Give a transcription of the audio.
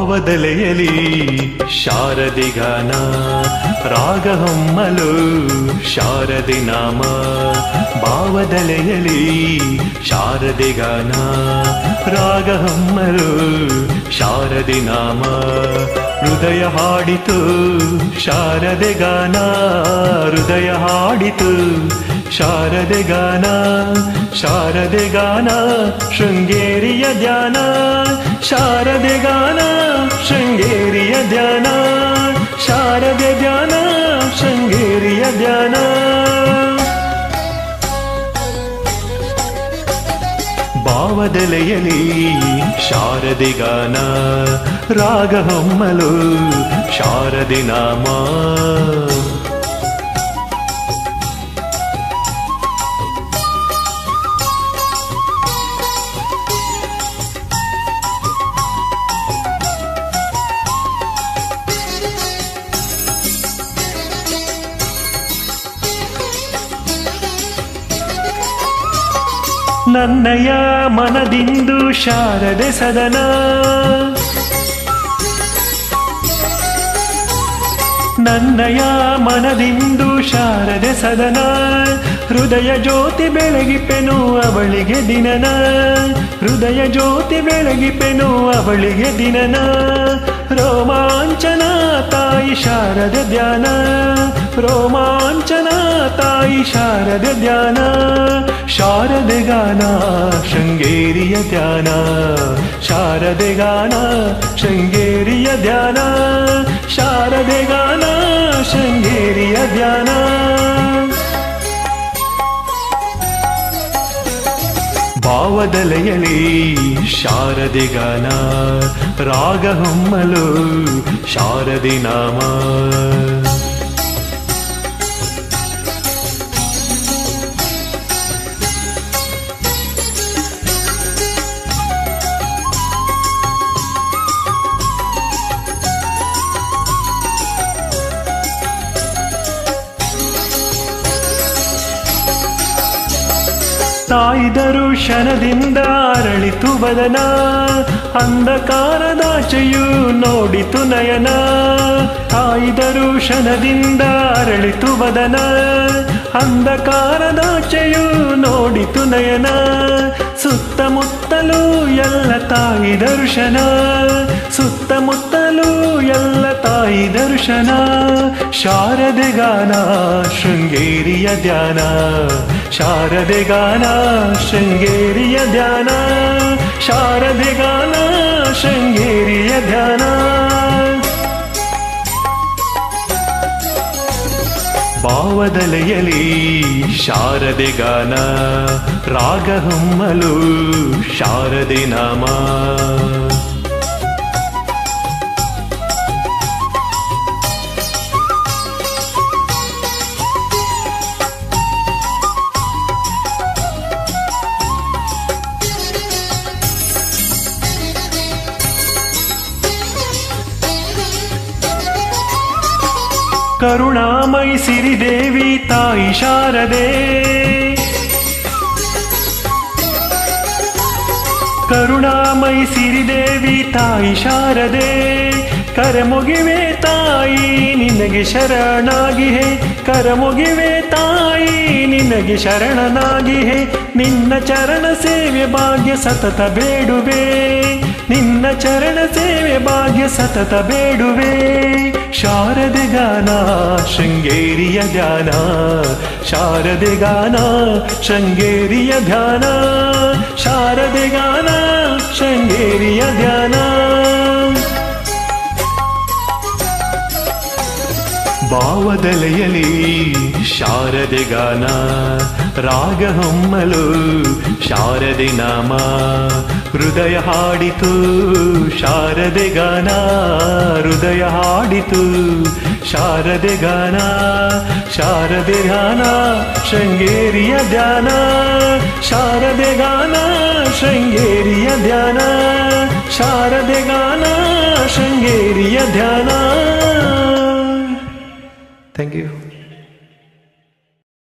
ಭಾವದಲೆಯಲಿ ಶಾರದಿ ಗಾನ, ರಾಗ ಹೊಮ್ಮಲು ಶಾರದಿ ನಾಮ. ಭಾವದಲೆಯಲಿ ಶಾರದಿ ಗಾನ, ರಾಗ ಹೊಮ್ಮಲು ಶಾರದೆ ನಾಮ. ಹೃದಯ ಹಾಡಿತು ಶಾರದೆ ಗಾನ, ಹೃದಯ ಹಾಡಿತು ಶಾರದೆ ಗಾನ. ಶಾರದೆ ಗಾನ ಶೃಂಗೇರಿಯ ಧ್ಯಾನ ಶಾರದೆ ಗಾನ ಶೃಂಗೇರಿಯ ಧ್ಯಾನ ಶಾರದೆ ಧ್ಯಾನ ಶೃಂಗೇರಿಯ ಧ್ಯಾನ ಭಾವದಲೆಯಲಿ ಶಾರದೆ ಗಾನ ರಾಗ ಹೊಮ್ಮಲು ನನ್ನಯ ಮನದಿಂದು ಶಾರದೆ ಸದನ. ನನ್ನಯ ಮನದಿಂದು ಶಾರದೆ ಸದನ. ಹೃದಯ ಜ್ಯೋತಿ ಬೆಳಗಿಪೆನು ಅವಳಿಗೆ ದಿನನ. ಹೃದಯ ಜ್ಯೋತಿ ಬೆಳಗಿಪೆನು ಅವಳಿಗೆ ದಿನನ. ರೋಮಾಂಚನ ತಾಯಿ ಶಾರದ ಧ್ಯಾನ. ರೋಮಾಂಚನ, ತಾಯಿ ಶಾರದೆ ಧ್ಯಾನ, ಶಾರದೆ ಗಾನ, ಶೃಂಗೇರಿಯ ಧ್ಯಾನ, ಶಾರದೆ ಗಾನ, ಶೃಂಗೇರಿಯ ಧ್ಯಾನ, ಶಾರದೆ ಗಾನ, ಶೃಂಗೇರಿಯ ಧ್ಯಾನ. ಭಾವದಲೆಯಲಿ ಶಾರದೆ ಗಾನ, ರಾಗ ಹೊಮ್ಮಲು ಶಾರದೆ ನಾಮ. ತಾಯಿ ದರುಶನದಿಂದ ಅರಳಿತು ಬದನ. ಅಂಧಕಾರದಾಚೆಯು ನೋಡಿತು ನಯನ. ಸಾಯಿದರು ದರುಶನದಿಂದ ಅರಳಿತು ಬದನ. ಅಂಧಕಾರದಾಚೆಯು ನೋಡಿತು ನಯನ. ಸುತ್ತಮುತ್ತಲೂ ಎಲ್ಲ ತಾಯಿ ದರ್ಶನ ಸುತ್ತಮುತ್ತಲೂ ಎಲ್ಲ ತಾಯಿ ದರ್ಶನ ಶಾರದೆ ಗಾನ, ಶೃಂಗೇರಿಯ ಧ್ಯಾನ. ಶಾರದೆ ಗಾನ. ಶೃಂಗೇರಿಯ ಧ್ಯಾನ ಶಾರದೆ ಗಾನ ಶೃಂಗೇರಿಯ ಧ್ಯಾನ. ಭಾವದಲೆಯಲಿ ಶಾರದೆ ಗಾನ ರಾಗ ಹೊಮ್ಮಲು ಶಾರದೆ ನಾಮ. ಕರುಣಾಮಯಿ ಸಿರಿದೇವಿ ತಾಯಿ ಶಾರದೆ. ಕರುಣಾಮಯಿ ಸಿರಿದೇವಿ ತಾಯಿ ಶಾರದೆ. ಕರಮುಗಿವೆ ತಾಯಿ, ನಿನಗೆ ಶರಣಾಗಿಹೆ. ಕರಮುಗಿವೆ ತಾಯಿ, ನಿನಗೆ ಶರಣನಾಗಿಹೆ. ನಿನ್ನ ಚರಣ ಸೇವೆ ಭಾಗ್ಯ ಸತತ ಬೇಡುವೆ. ನಿನ್ನ ಚರಣ ಸೇವೆ ಭಾಗ್ಯ ಸತತ ಬೇಡುವೆ. ಶಾರದೆ. ಗಾನ ಶೃಂಗೇರಿಯ ಧ್ಯಾನ ಶಾರದೆ ಗಾನ ಶೃಂಗೇರಿಯ ಧ್ಯಾನ ಶಾರದೆ ಗಾನ ಶೃಂಗೇರಿಯ ಧ್ಯಾನ. ಭಾವದಲೆಯಲಿ ಶಾರದೆ ಗಾನ ಹೊಮ್ಮಲು ಶಾರದೆ ನಾಮ, ಹೃದಯ ಹಾಡಿತು. ಶಾರದೆ ಗಾನ, ಹೃದಯ ಹಾಡಿತು. ಶಾರದೆ ಗಾನ ಶಾರದೆ ಗಾನ, ಶೃಂಗೇರಿಯ ಧ್ಯಾನ. ಶಾರದೆ ಗಾನ, ಶೃಂಗೇರಿಯ ಧ್ಯಾನ. ಶಾರದೆ ಗಾನ, ಶೃಂಗೇರಿಯ ಧ್ಯಾನ. Thank you